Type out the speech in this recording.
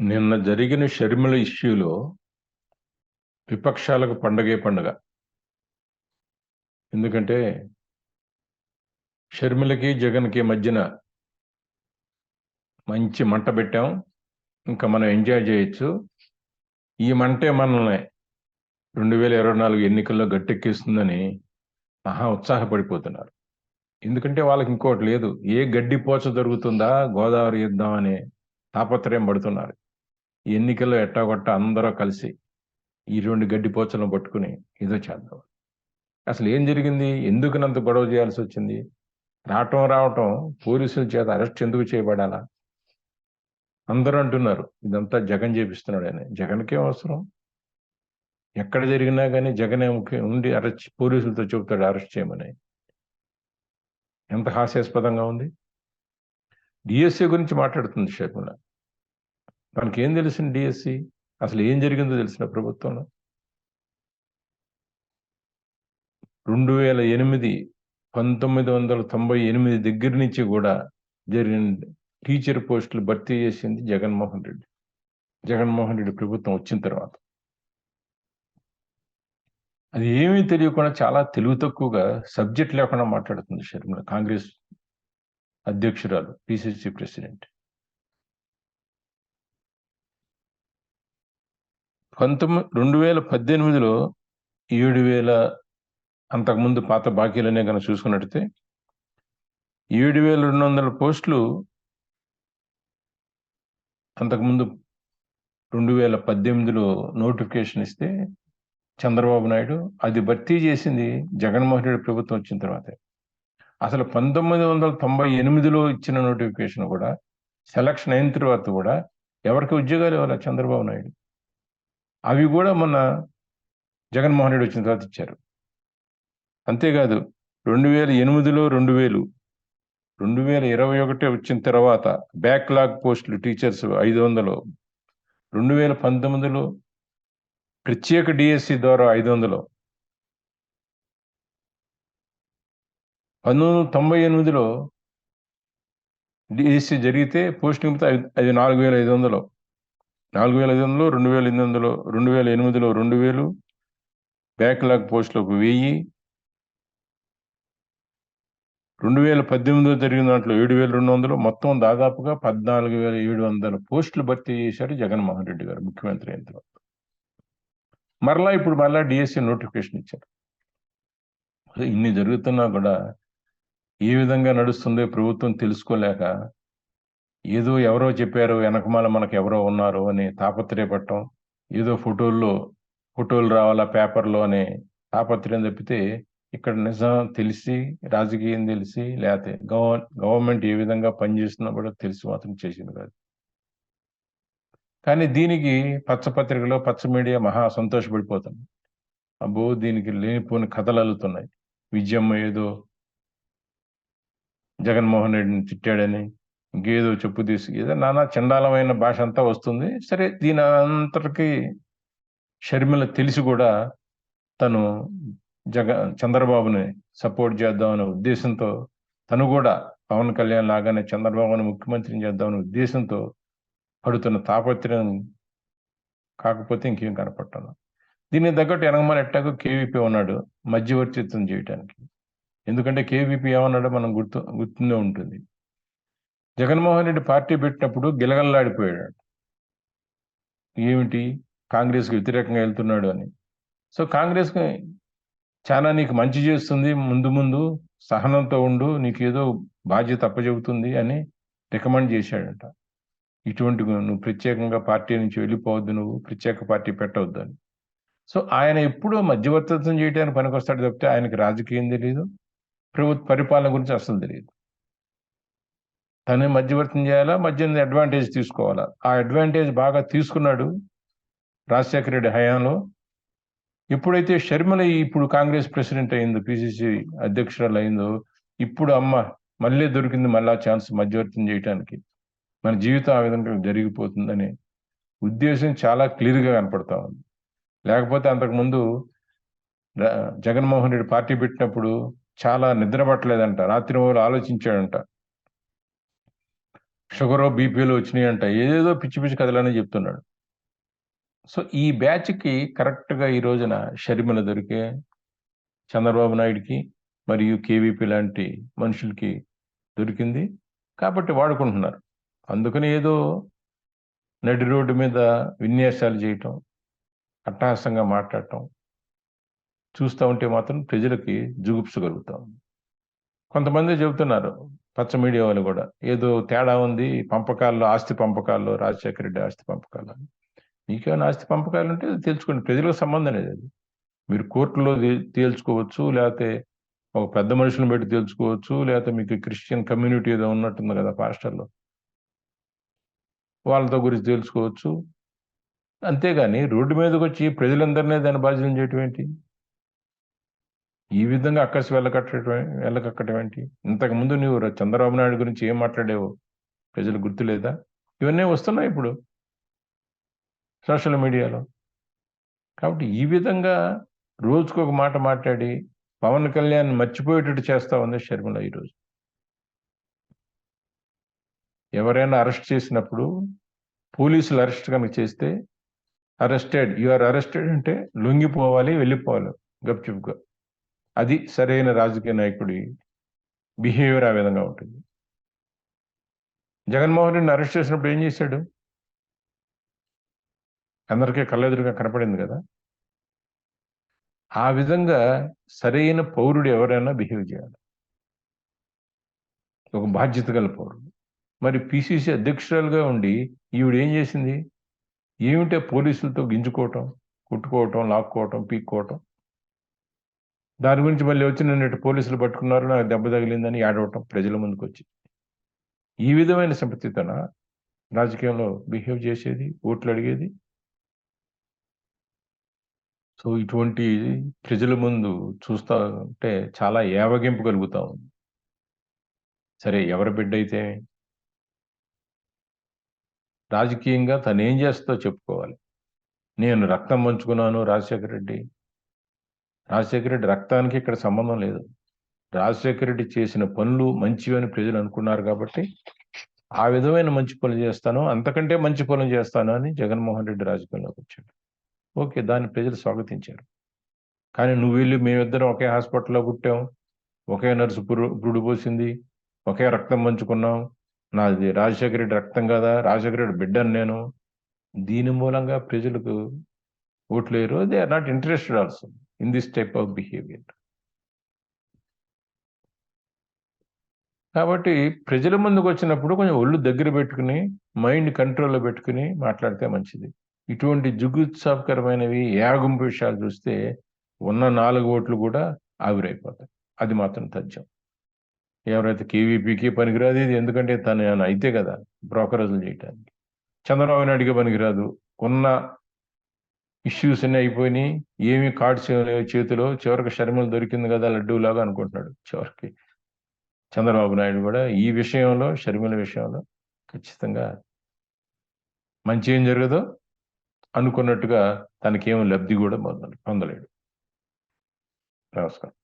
నిన్న జరిగిన షర్మిల ఇష్యూలో విపక్షాలకు పండగే పండగ. ఎందుకంటే షర్మిలకి జగన్కి మధ్యన మంచి మంట పెట్టాం. ఇంకా మనం ఎంజాయ్ చేయొచ్చు. ఈ మంటే మనల్ని రెండు వేల ఇరవై నాలుగు ఎన్నికల్లో గట్టెక్కిస్తుందని మహా ఉత్సాహపడిపోతున్నారు. ఎందుకంటే వాళ్ళకి ఇంకోటి లేదు. ఏ గడ్డి పోచ దొరుకుతుందా గోదావరి యుద్ధం అనే తాపత్రయం పడుతున్నారు. ఎన్నికల్లో ఎట్టాగొట్ట అందరూ కలిసి ఈ రెండు గడ్డి పోచలను పట్టుకుని ఏదో చేద్దాం. అసలు ఏం జరిగింది? ఎందుకునంత గొడవ చేయాల్సి వచ్చింది? రావటం రావటం పోలీసుల చేత అరెస్ట్ ఎందుకు చేయబడాలా? అందరూ అంటున్నారు ఇదంతా జగన్ చేపిస్తున్నాడు అని. జగన్కే అవసరం? ఎక్కడ జరిగినా కానీ జగనే ముఖ్యం ఉండి అరెస్ట్ పోలీసులతో చెబుతాడు అరెస్ట్ చేయమని. ఎంత హాస్యాస్పదంగా ఉంది? డిఎస్సి గురించి మాట్లాడుతుంది షర్మిల మనకి ఏం తెలిసింది డిఎస్సి అసలు ఏం జరిగిందో తెలిసిన ప్రభుత్వంలో? రెండు వేల ఎనిమిది పంతొమ్మిది వందల తొంభై ఎనిమిది దగ్గర నుంచి కూడా జరిగిన టీచర్ పోస్టులు భర్తీ చేసింది జగన్మోహన్ రెడ్డి. జగన్మోహన్ రెడ్డి ప్రభుత్వం వచ్చిన తర్వాత. అది ఏమీ తెలియకుండా చాలా తెలుగు తక్కువగా సబ్జెక్ట్ లేకుండా మాట్లాడుతుంది షర్మిల కాంగ్రెస్ అధ్యక్షురాలు పిసిసి ప్రెసిడెంట్. పంతొమ్మిది రెండు వేల పద్దెనిమిదిలో ఏడు వేల అంతకుముందు పాత బాకీలనే కనుక చూసుకున్నట్టయితే ఏడు వేల రెండు వందల పోస్టులు అంతకుముందు రెండు వేల పద్దెనిమిదిలో నోటిఫికేషన్ ఇస్తే చంద్రబాబు నాయుడు అది భర్తీ చేసింది జగన్మోహన్ రెడ్డి ప్రభుత్వం వచ్చిన తర్వాత. అసలు పంతొమ్మిది వందల తొంభై ఎనిమిదిలో ఇచ్చిన నోటిఫికేషన్ కూడా సెలక్షన్ అయిన తర్వాత కూడా ఎవరికి ఉద్యోగాలు ఇవ్వాలి చంద్రబాబు నాయుడు? అవి కూడా మొన్న జగన్మోహన్ రెడ్డి వచ్చిన తర్వాత ఇచ్చారు. అంతేకాదు రెండు వేల ఎనిమిదిలో రెండు వేలు రెండు వేల ఇరవై ఒకటి వచ్చిన తర్వాత బ్యాక్లాగ్ పోస్టులు టీచర్స్ ఐదు వందలు రెండు వేల పంతొమ్మిదిలో ప్రత్యేక డిఎస్సి ద్వారా ఐదు వందలు. పంతొమ్మిది వందల తొంభై ఎనిమిదిలో డిఎస్సి జరిగితే పోస్టింగ్ అది నాలుగు వేల ఐదు వందలు. నాలుగు వేల ఐదు వందలు రెండు వేల ఎనిమిది వందలు రెండు వేల ఎనిమిదిలో రెండు వేలు బ్యాక్లాగ్ పోస్టులకు వెయ్యి రెండు వేల పద్దెనిమిదిలో జరిగిన దాంట్లో ఏడు వేల రెండు వందలు మొత్తం దాదాపుగా పద్నాలుగు వేల ఏడు వందల పోస్టులు భర్తీ చేశారు జగన్మోహన్ రెడ్డి గారు ముఖ్యమంత్రి అయిన తర్వాత. మరలా ఇప్పుడు మరలా డిఎస్సి నోటిఫికేషన్ ఇచ్చారు. ఇన్ని జరుగుతున్నా కూడా ఏ విధంగా నడుస్తుందో ప్రభుత్వం తెలుసుకోలేక ఏదో ఎవరో చెప్పారు వెనకమాల మనకు ఎవరో ఉన్నారు అని తాపత్రయపడటం ఏదో ఫోటోల్లో ఫోటోలు రావాలా పేపర్లో అనే తాపత్రయం తప్పితే ఇక్కడ నిజం తెలిసి రాజకీయం తెలిసి లేకపోతే గవ గవర్నమెంట్ ఏ విధంగా పనిచేస్తున్నా కూడా తెలిసి మాత్రం చేసింది కాదు. కానీ దీనికి పచ్చపత్రికలో పచ్చ మీడియా మహా సంతోషపడిపోతుంది అబ్బో దీనికి లేనిపోని కథలు అల్లుతున్నాయి. విజయమ్మ ఏదో జగన్మోహన్ రెడ్డిని తిట్టాడని ఇంకేదో చెప్పు తీసి ఏదో నానా చండాలమైన భాష అంతా వస్తుంది. సరే దీని అంతటికి షర్మిల తెలిసి కూడా తను జగ చంద్రబాబుని సపోర్ట్ చేద్దాం అనే ఉద్దేశంతో తను కూడా పవన్ కళ్యాణ్ లాగానే చంద్రబాబుని ముఖ్యమంత్రిని చేద్దామనే ఉద్దేశంతో పడుతున్న తాపత్రయం కాకపోతే ఇంకేం కనపడతాను దీనికి తగ్గట్టు ఎనగమల ఎట్టాకు కేవీపీ ఉన్నాడు మధ్యవర్తిత్వం చేయటానికి. ఎందుకంటే కేవీపీ ఏమన్నాడో మనం గుర్తు గుర్తుందే ఉంటుంది. జగన్మోహన్ రెడ్డి పార్టీ పెట్టినప్పుడు గిలగల్లాడిపోయాడు ఏమిటి? కాంగ్రెస్కి వ్యతిరేకంగా వెళ్తున్నాడు అని. సో కాంగ్రెస్కి చాలా నీకు మంచి చేస్తుంది ముందు ముందు సహనంతో ఉండు నీకు ఏదో బాధ్యత అప్పచెబుతుంది అని రికమెండ్ చేశాడంట. ఇటువంటి నువ్వు ప్రత్యేకంగా పార్టీ నుంచి వెళ్ళిపోవద్దు నువ్వు ప్రత్యేక పార్టీ పెట్టవద్దు అని. సో ఆయన ఎప్పుడూ మధ్యవర్తత్వం చేయడానికి పనికొస్తాడు తప్పితే ఆయనకి రాజకీయం తెలియదు ప్రభుత్వ పరిపాలన గురించి అసలు తెలియదు తనే మధ్యవర్తం చేయాలా? మధ్య అడ్వాంటేజ్ తీసుకోవాలా? ఆ అడ్వాంటేజ్ బాగా తీసుకున్నాడు రాజశేఖర రెడ్డి హయాంలో. ఎప్పుడైతే షర్మిల ఇప్పుడు కాంగ్రెస్ ప్రెసిడెంట్ అయిందో పిసిసి అధ్యక్షురాలు అయిందో ఇప్పుడు అమ్మ మళ్ళీ దొరికింది మళ్ళా ఛాన్స్ మధ్యవర్తం చేయడానికి మన జీవితం ఆ విధంగా జరిగిపోతుందనే ఉద్దేశం చాలా క్లియర్గా కనపడతా ఉంది. లేకపోతే అంతకుముందు జగన్మోహన్ రెడ్డి పార్టీ పెట్టినప్పుడు చాలా నిద్ర పట్టలేదంట. రాత్రి రోజులు ఆలోచించాడంట. షుగర్ బీపీలు వచ్చినాయి అంట ఏదేదో పిచ్చి పిచ్చి కథలని చెప్తున్నాడు. సో ఈ బ్యాచ్కి కరెక్ట్గా ఈ రోజున షర్మిల దొరికే చంద్రబాబు నాయుడికి మరియు కేవీపీ లాంటి మనుషులకి దొరికింది. కాబట్టి వాడుకుంటున్నారు. అందుకని ఏదో నడి రోడ్డు మీద విన్యాసాలు చేయటం అట్టహాసంగా మాట్లాడటం చూస్తూ ఉంటే మాత్రం ప్రజలకి జుగుప్సు కలుగుతాం. కొంతమంది చెబుతున్నారు పచ్చ మీడియా వాళ్ళు కూడా. ఏదో తేడా ఉంది పంపకాల్లో ఆస్తి పంపకాల్లో రాజశేఖర రెడ్డి ఆస్తి పంపకాలు మీకేమైనా ఆస్తి పంపకాలు ఉంటే తెలుసుకోండి. ప్రజలకు సంబంధం లేదు అది. మీరు కోర్టులో తేల్చుకోవచ్చు లేకపోతే ఒక పెద్ద మనుషులను పెట్టి తెలుసుకోవచ్చు లేకపోతే మీకు క్రిస్టియన్ కమ్యూనిటీ ఏదో ఉన్నట్టుంది కదా పాస్టర్లో. వాళ్ళతో గురించి తెలుసుకోవచ్చు అంతేగాని రోడ్డు మీదకి వచ్చి ప్రజలందరినీ దాన్ని బాధ్యతలు చేయటం ఏంటి? ఈ విధంగా అక్కసి వెళ్ళకట్టడం వెళ్ళకక్కటం ఏంటి? ఇంతకుముందు నువ్వు చంద్రబాబు నాయుడు గురించి ఏం మాట్లాడేవో? ప్రజలు గుర్తులేదా? ఇవన్నీ వస్తున్నాయి ఇప్పుడు. సోషల్ మీడియాలో. కాబట్టి ఈ విధంగా రోజుకు ఒక మాట మాట్లాడి పవన్ కళ్యాణ్ మర్చిపోయేటట్టు చేస్తా ఉంది షర్మిల ఈరోజు. ఎవరైనా అరెస్ట్ చేసినప్పుడు పోలీసులు అరెస్ట్ కనుక చేస్తే అరెస్టెడ్ యు ఆర్ అరెస్టెడ్ అంటే లొంగిపోవాలి వెళ్ళిపోవాలి గప్చుప్గా. అది సరైన రాజకీయ నాయకుడి బిహేవియర్ ఆ విధంగా ఉంటుంది. జగన్మోహన్ రెడ్డిని అరెస్ట్ చేసినప్పుడు ఏం చేశాడు? అందరికీ కళ్ళెదురుగా కనపడింది కదా. ఆ విధంగా సరైన పౌరుడు ఎవరైనా బిహేవ్ చేయాలి. ఒక బాధ్యత గల పౌరుడు. మరి పిసిసి అధ్యక్షురాలుగా ఉండి ఈవిడ ఏం చేసింది? ఏమిటే పోలీసులతో గింజుకోవటం కుట్టుకోవటం లాక్కోవటం పీక్కోవటం? దాని గురించి మళ్ళీ వచ్చి నిన్నటి పోలీసులు పట్టుకున్నారు నాకు దెబ్బ తగిలిందని ఏడవటం ప్రజల ముందుకు వచ్చి ఈ విధమైన సంపత్తితోన రాజకీయంలో బిహేవ్ చేసేది ఓట్లు అడిగేది? సో ఇటువంటి ప్రజల ముందు చూస్తా ఉంటే చాలా ఏవగింపు కలుగుతా ఉంది. సరే ఎవరి బిడ్డ అయితే? రాజకీయంగా తను ఏం చేస్తో చెప్పుకోవాలి. నేను రక్తం పంచుకున్నాను రాజశేఖర రెడ్డి. రాజశేఖర రెడ్డి రక్తానికి ఇక్కడ సంబంధం లేదు. రాజశేఖర రెడ్డి చేసిన పనులు మంచివి అని ప్రజలు అనుకున్నారు కాబట్టి ఆ విధమైన మంచి పనులు చేస్తాను. అంతకంటే మంచి పనులు చేస్తాను అని జగన్మోహన్ రెడ్డి రాజకీయంలోకి వచ్చాడు. ఓకే దాన్ని ప్రజలు స్వాగతించారు. కానీ నువ్వు వెళ్ళి మేమిద్దరం ఒకే హాస్పిటల్లో పుట్టాం. ఒకే నర్సు పురుడు పోసింది. ఒకే రక్తం పంచుకున్నాం. నాది రాజశేఖర రెడ్డి రక్తం కదా రాజశేఖర రెడ్డి బిడ్డను నేను. దీని మూలంగా ప్రజలకు ఓట్లేరు they are not interested also in this type of behaviour కాబట్టి ప్రజల ముందుకు వచ్చినప్పుడు కొంచెం ఒళ్ళు దగ్గర పెట్టుకుని మైండ్ కంట్రోల్లో పెట్టుకుని మాట్లాడితే మంచిది. ఇటువంటి జుగుత్సాహకరమైనవి యాగుంపు విషయాలు చూస్తే ఉన్న నాలుగు ఓట్లు కూడా ఆవిరైపోతాయి. అది మాత్రం తథ్యం. ఎవరైతే కేవీపీకి పనికిరాదు ఇది ఎందుకంటే తను అయితే కదా బ్రోకరేజ్లు చేయటానికి. చంద్రబాబు నాయుడికి పనికిరాదు. ఉన్న ఇష్యూస్ అన్నీ అయిపోయినాయి. ఏమి కార్డ్స్ చేతిలో చివరికి షర్మలు దొరికింది కదా లడ్డూలాగా అనుకుంటున్నాడు చివరికి. చంద్రబాబు నాయుడు కూడా ఈ విషయంలో షర్మిల విషయంలో ఖచ్చితంగా మంచి ఏం జరగదో అనుకున్నట్టుగా తనకేమో లబ్ధి కూడా పొందలేడు. నమస్కారం.